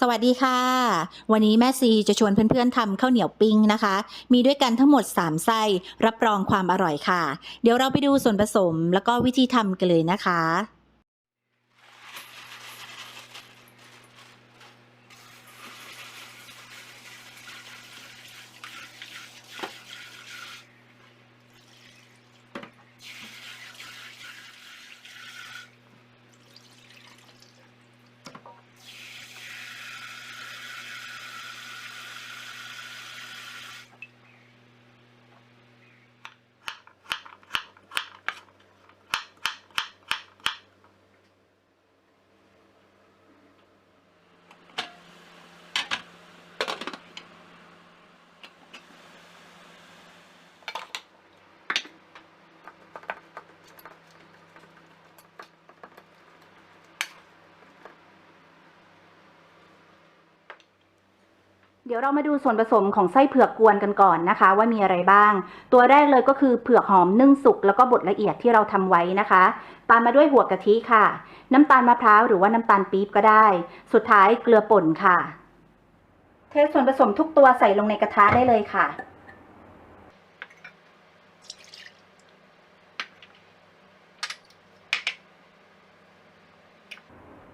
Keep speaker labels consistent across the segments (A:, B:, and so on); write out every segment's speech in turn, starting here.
A: สวัสดีค่ะ วันนี้แม่ซีจะชวนเพื่อนๆทำข้าวเหนียวปิ้งนะคะ มีด้วยกันทั้งหมด 3 ไส้ รับรองความอร่อยค่ะ เดี๋ยวเราไปดูส่วนผสมแล้วก็วิธีทำกันเลยนะคะ เดี๋ยวเรามาดูส่วนผสมของไส้เผือกกวนกันก่อนนะคะ ว่ามีอะไรบ้าง ตัวแรกเลยก็คือเผือกหอมนึ่งสุกแล้วก็บดละเอียดที่เราทำไว้นะคะ ตามมาด้วยหัวกะทิค่ะ น้ำตาลมะพร้าวหรือว่าน้ำตาลปี๊บก็ได้ สุดท้ายเกลือป่นค่ะ เทส่วนผสมทุกตัวใส่ลงในกระทะได้เลยค่ะ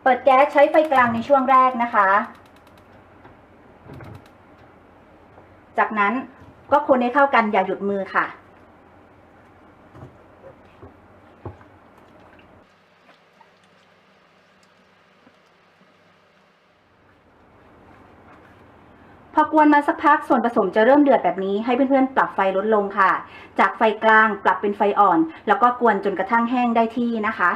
A: เปิดแก๊สใช้ไฟกลางในช่วงแรกนะคะ จากนั้นก็คนให้เข้ากันอย่าหยุดมือค่ะ พอกวนมาสักพักส่วนผสมจะเริ่มเดือดแบบนี้ให้เพื่อนๆ ปรับไฟลดลงค่ะ จากไฟกลางปรับเป็นไฟอ่อน แล้วก็กวนจนกระทั่งแห้งได้ที่นะคะ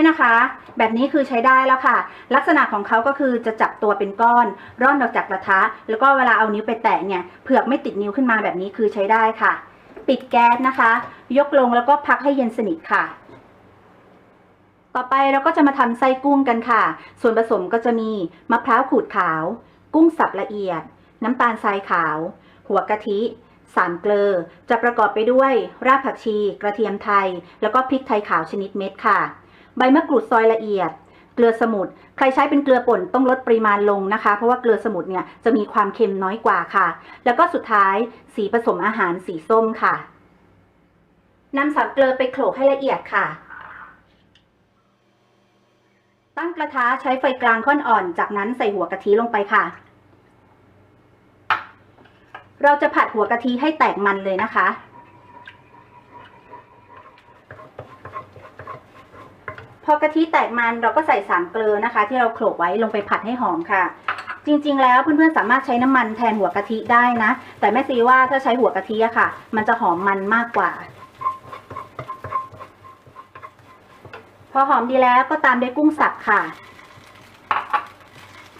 A: เนี่ยนะคะ แบบนี้คือใช้ได้แล้วค่ะ ลักษณะของเขาก็คือจะจับตัวเป็นก้อน ร่อนออกจากกระทะ แล้วก็เวลาเอานิ้วไปแตะเนี่ยเผือกไม่ติดนิ้วขึ้นมาแบบนี้คือใช้ได้ค่ะ ปิดแก๊สนะคะ ยกลงแล้วก็พักให้เย็นสนิทค่ะต่อไปเราก็จะมาทำไส้กุ้งกันค่ะ ส่วนผสมก็จะมีมะพร้าวขูดขาว กุ้งสับละเอียด น้ำตาลทรายขาว หัวกะทิ สามเกลือ จะประกอบไปด้วย รากผักชี กระเทียมไทย แล้วก็พริกไทยขาวชนิดเม็ดค่ะ ใบมะกรูดซอยละเอียด เกลือสมุทรใครใช้เป็นเกลือป่นต้องลดปริมาณลงนะคะ เพราะว่าเกลือสมุทรเนี่ยจะมีความเค็มน้อยกว่าค่ะ แล้วก็สุดท้ายสีผสมอาหารสีส้มค่ะนำสามเกลือไปโขลกให้ละเอียดค่ะ ตั้งกระทะใช้ไฟกลางค่อนอ่อน จากนั้นใส่หัวกะทิลงไปค่ะ เราจะผัดหัวกะทิให้แตกมันเลยนะคะ พอกะทิแตกมันเราก็ใส่สามเกลือนะคะ ที่เราโขลกไว้ลงไปผัดให้หอมค่ะ จริงๆ แล้วเพื่อนๆสามารถใช้น้ำมันแทนหัวกะทิได้นะ แต่แม่ซีว่าถ้าใช้หัวกะทิอะค่ะ มันจะหอมมันมากกว่า พอหอมดีแล้วก็ตามด้วยกุ้งสับค่ะ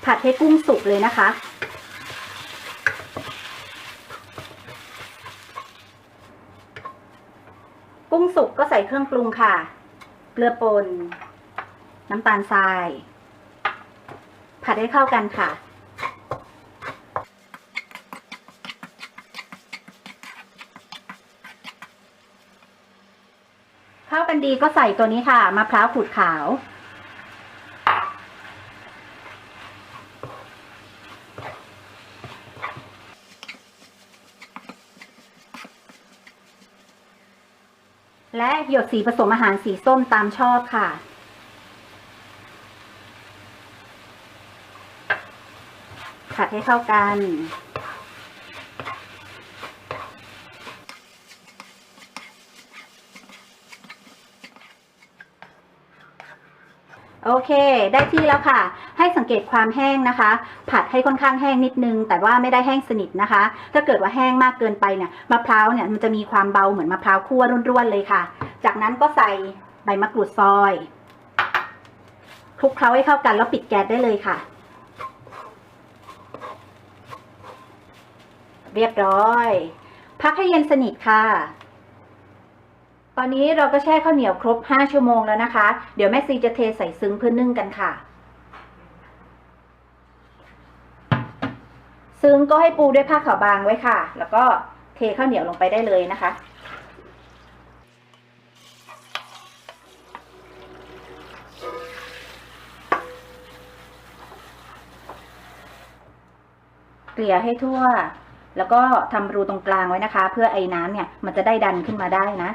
A: ผัดให้กุ้งสุกเลยนะคะกุ้งสุกก็ใส่เครื่องปรุงค่ะ ลือป่นน้ำตาลทราย ผัดให้เข้ากันค่ะ เข้ากันดีก็ใส่ตัวนี้ค่ะมะพร้าวขูดขาว หยดสีผสมอาหารสีส้มตามชอบค่ะ ผัดให้เข้ากันโอเค ได้ที่แล้วค่ะ ให้สังเกตความแห้งนะคะ ผัดให้ค่อนข้างแห้งนิดนึง แต่ว่าไม่ได้แห้งสนิทนะคะ ถ้าเกิดว่าแห้งมากเกินไปเนี่ย มะพร้าวเนี่ย มันจะมีความเบาเหมือนมะพร้าวคั่วร่วนๆเลยค่ะ จากนั้นก็ใส่ใบมะกรูดซอยคลุกเคล้าให้เข้ากันแล้วปิดแก๊สได้เลยค่ะ เรียบร้อย พักให้เย็นสนิทค่ะ ตอนนี้เราก็แช่ข้าวเหนียวครบ 5 ชั่วโมงแล้วนะคะ เดี๋ยวแม่ซีจะเทใส่ซึ้งเพื่อนึ่งกันค่ะ ซึ้งก็ให้ปูด้วยผ้าขาวบางไว้ค่ะ แล้วก็เทข้าวเหนียวลงไปได้เลยนะคะ ลี่ยให้ทั่ว แล้วก็ทำรูตรงกลางไว้นะคะ เพื่อไอ้น้ำเนี่ยมันจะได้ดันขึ้นมาได้นะ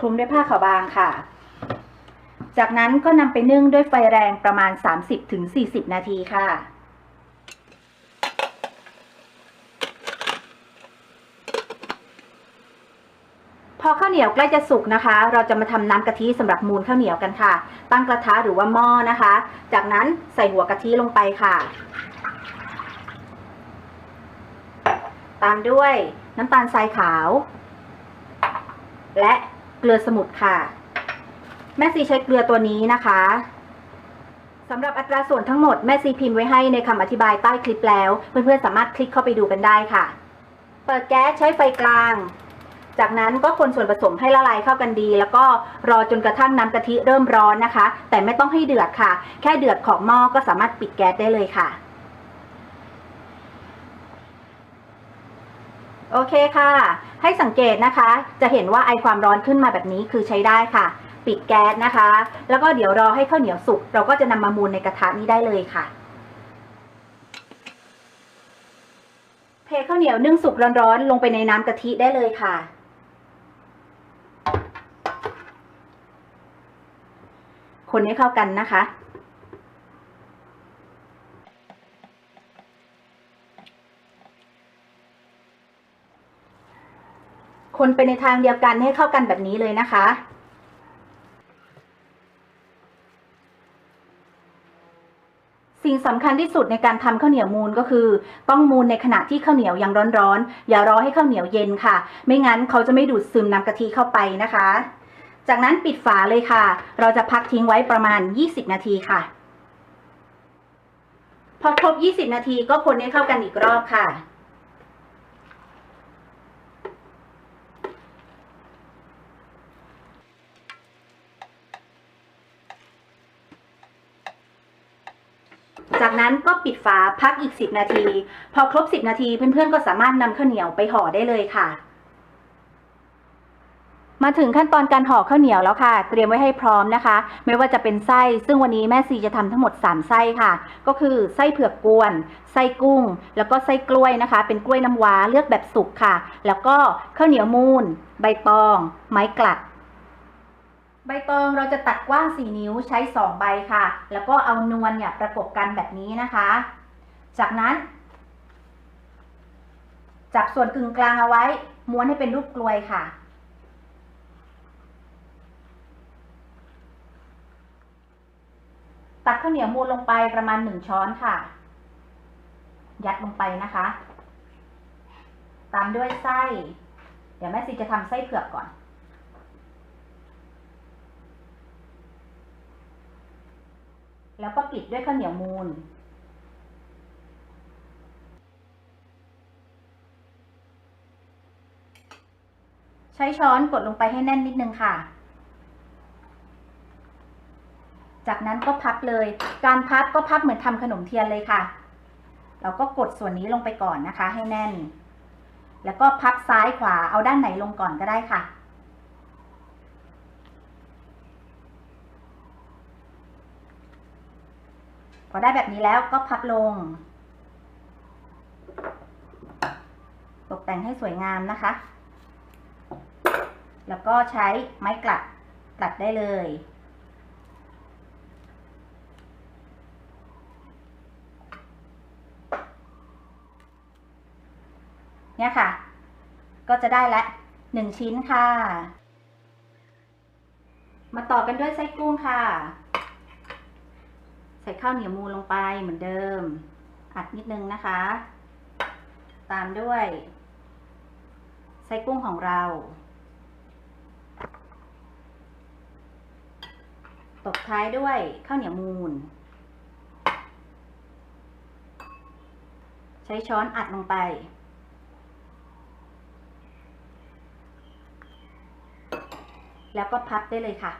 A: คลุมด้วยผ้าขาวบางค่ะ จากนั้นก็นำไปนึ่งด้วยไฟแรงประมาณ 30-40 นาทีค่ะ พอข้าวเหนียวใกล้จะสุกนะคะ เราจะมาทำน้ำกะทิสำหรับมูลข้าวเหนียวกันค่ะ ตั้งกระทะหรือว่าหม้อนะคะ จากนั้นใส่หัวกะทิลงไปค่ะ ตามด้วยน้ำตาลทรายขาว และเกลือสมุทรค่ะ แม่ซีใช้เกลือตัวนี้นะคะสำหรับอัตราส่วนทั้งหมดแม่ซีพิมพ์ไว้ให้ในคำอธิบายใต้คลิปแล้ว เพื่อนๆสามารถคลิกเข้าไปดูกันได้ค่ะ เปิดแก๊สใช้ไฟกลาง จากนั้นก็คนส่วนผสมให้ละลายเข้ากันดี แล้วก็รอจนกระทั่งน้ำกะทิเริ่มร้อนนะคะ แต่ไม่ต้องให้เดือดค่ะ แค่เดือดของหม้อก็สามารถปิดแก๊สได้เลยค่ะ โอเคค่ะ ให้สังเกตนะคะ จะเห็นว่าไอความร้อนขึ้นมาแบบนี้คือใช้ได้ค่ะ ปิดแก๊สนะคะ แล้วก็เดี๋ยวรอให้ข้าวเหนียวสุก เราก็จะนำมามูลในกระทะนี้ได้เลยค่ะเทข้าวเหนียวนึ่งสุกร้อนๆลงไปในน้ำกะทิได้เลยค่ะ คนให้เข้ากันนะคะ คนไปในทางเดียวกันให้เข้ากันแบบนี้เลยนะคะสิ่งสำคัญที่สุดในการทำข้าวเหนียวมูลก็คือ ต้องมูลในขณะที่ข้าวเหนียวยังร้อนๆ อย่ารอให้ข้าวเหนียวเย็นค่ะ ไม่งั้นเขาจะไม่ดูดซึมน้ำกะทิเข้าไปนะคะ จากนั้นปิดฝาเลยค่ะ เราจะพักทิ้งไว้ประมาณ 20 นาทีค่ะ พอครบ 20 นาทีก็คนให้เข้ากันอีกรอบค่ะ จากนั้นก็ปิดฝาพักอีก 10 นาที พอครบ 10 นาทีเพื่อนๆก็สามารถนำข้าวเหนียวไปห่อได้เลยค่ะ มาถึงขั้นตอนการห่อข้าวเหนียวแล้วค่ะ เตรียมไว้ให้พร้อมนะคะ ไม่ว่าจะเป็นไส้ ซึ่งวันนี้แม่ซีจะทำทั้งหมด 3 ไส้ค่ะ ก็คือไส้เผือกกวน ไส้กุ้ง แล้วก็ไส้กล้วยนะคะ เป็นกล้วยน้ำว้าเลือกแบบสุกค่ะ แล้วก็ข้าวเหนียวมูนใบตอง ไม้กลัด ใบตองเราจะตัดกว้าง 4 นิ้วใช้ 2 ใบค่ะ แล้วก็เอานวลเนี่ยประกบกันแบบนี้นะคะ จากนั้นจับส่วนกึ่งกลางเอาไว้ ม้วนให้เป็นรูปกลวยค่ะ ตักข้าวเหนียวมูนลงไปประมาณ1ช้อนค่ะ ยัดลงไปนะคะ ตามด้วยไส้ เดี๋ยวแม่ซีจะทำไส้เผือกก่อน แล้วก็ปิดด้วยข้าวเหนียวมูนใช้ช้อนกดลงไปให้แน่นนิดนึงค่ะ จากนั้นก็พับเลย การพับก็พับเหมือนทำขนมเทียนเลยค่ะ เราก็กดส่วนนี้ลงไปก่อนนะคะ ให้แน่น แล้วก็พับซ้ายขวาเอาด้านไหนลงก่อนก็ได้ค่ะ พอได้แบบนี้แล้วก็พับลง ตกแต่งให้สวยงามนะคะ แล้วก็ใช้ไม้กลัดกลัดได้เลย เนี่ยค่ะ ก็จะได้ละหนึ่งชิ้นค่ะ มาต่อกันด้วยไส้กุ้งค่ะ ใส่ข้าวเหนียวมูลงไปเหมือนเดิม อัดนิดนึงนะคะ ตามด้วยไส้กุ้งของเรา ตบท้ายด้วยข้าวเหนียวมูนใช้ช้อนอัดลงไป แล้วก็พับได้เลยค่ะ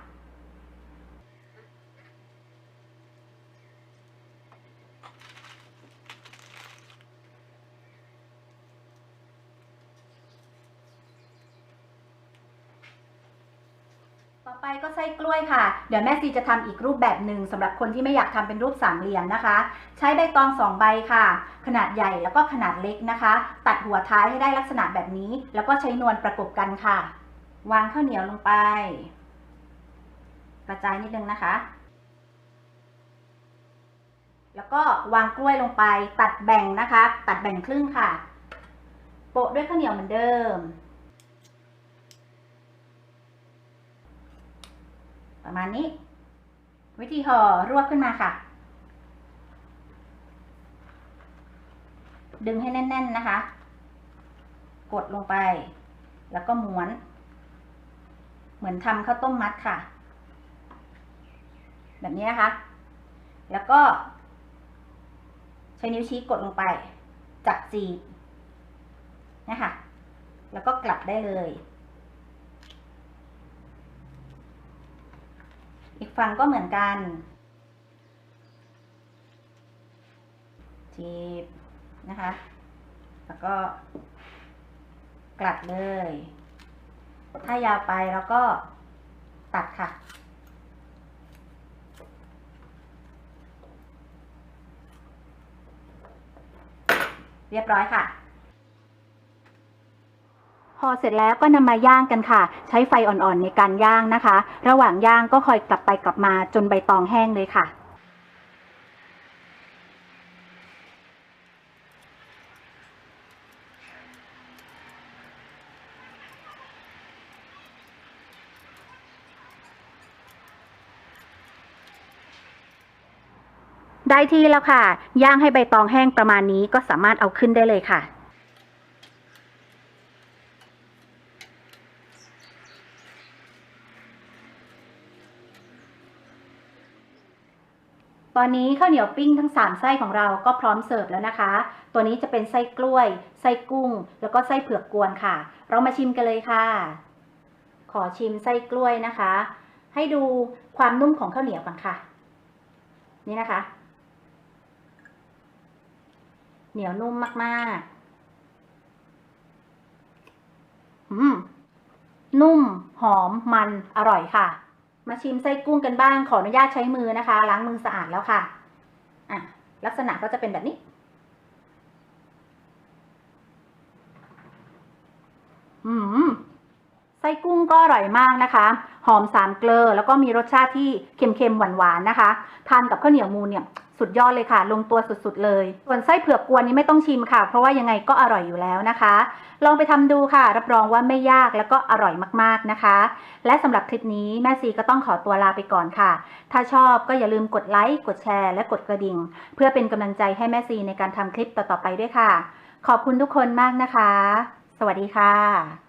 A: ต่อไปก็ไส้กล้วยค่ะ เดี๋ยวแม่ซีจะทำอีกรูปแบบหนึ่งสำหรับคนที่ไม่อยากทำเป็นรูปสามเหลี่ยมนะคะ ใช้ใบตองสองใบค่ะ ขนาดใหญ่แล้วก็ขนาดเล็กนะคะ ตัดหัวท้ายให้ได้ลักษณะแบบนี้ แล้วก็ใช้นวลประกบกันค่ะ วางข้าวเหนียวลงไป กระจายนิดนึงนะคะ แล้วก็วางกล้วยลงไปตัดแบ่งนะคะ ตัดแบ่งครึ่งค่ะ โปะด้วยข้าวเหนียวเหมือนเดิม ประมาณนี้ วิธีห่อรวบขึ้นมาค่ะ ดึงให้แน่น ๆนะคะ กดลงไป แล้วก็ม้วน เหมือนทำข้าวต้มมัดค่ะ แบบนี้นะคะ แล้วก็ ใช้นิ้วชี้กดลงไป จับจีบนี่ยค่ะแล้วก็กลับได้เลย อีกฝั่งก็เหมือนกันจีบนะคะ แล้วก็กลัดเลย ถ้ายาวไปแล้วก็ตัดค่ะ เรียบร้อยค่ะพอเสร็จแล้วก็นำมาย่างกันค่ะ ใช้ไฟอ่อนๆในการย่างนะคะ ระหว่างย่างก็คอยกลับไปกลับมาจนใบตองแห้งเลยค่ะ ได้ที่แล้วค่ะ ย่างให้ใบตองแห้งประมาณนี้ก็สามารถเอาขึ้นได้เลยค่ะ ตอนนี้ข้าวเหนียวปิ้งทั้ง 3 ไส้ของเราก็พร้อมเสิร์ฟแล้วนะคะ ตัวนี้จะเป็นไส้กล้วย ไส้กุ้ง แล้วก็ไส้เผือกกวนค่ะ เรามาชิมกันเลยค่ะ ขอชิมไส้กล้วยนะคะ ให้ดูความนุ่มของข้าวเหนียวก่อนค่ะนี่นะคะ เหนียวนุ่มมากๆ อืม นุ่ม หอม มัน อร่อยค่ะ มาชิมไส้กุ้งกันบ้าง ขออนุญาตใช้มือนะคะ ล้างมือสะอาดแล้วค่ะ อะ ลักษณะก็จะเป็นแบบนี้ อืม ไส้กุ้งก็อร่อยมากนะคะ หอมสามเกลอ แล้วก็มีรสชาติที่เค็มๆ หวานๆ นะคะ ทานกับข้าวเหนียวมูนเนี่ย สุดยอดเลยค่ะ ลงตัวสุดๆเลย ส่วนไส้เผือกกวนนี้ไม่ต้องชิมค่ะ เพราะว่ายังไงก็อร่อยอยู่แล้วนะคะ ลองไปทำดูค่ะ รับรองว่าไม่ยากแล้วก็อร่อยมากๆนะคะ และสำหรับคลิปนี้แม่ซีก็ต้องขอตัวลาไปก่อนค่ะ ถ้าชอบก็อย่าลืมกดไลค์กดแชร์และกดกระดิ่ง เพื่อเป็นกำลังใจให้แม่ซีในการทำคลิปต่อๆไปด้วยค่ะ ขอบคุณทุกคนมากนะคะ สวัสดีค่ะ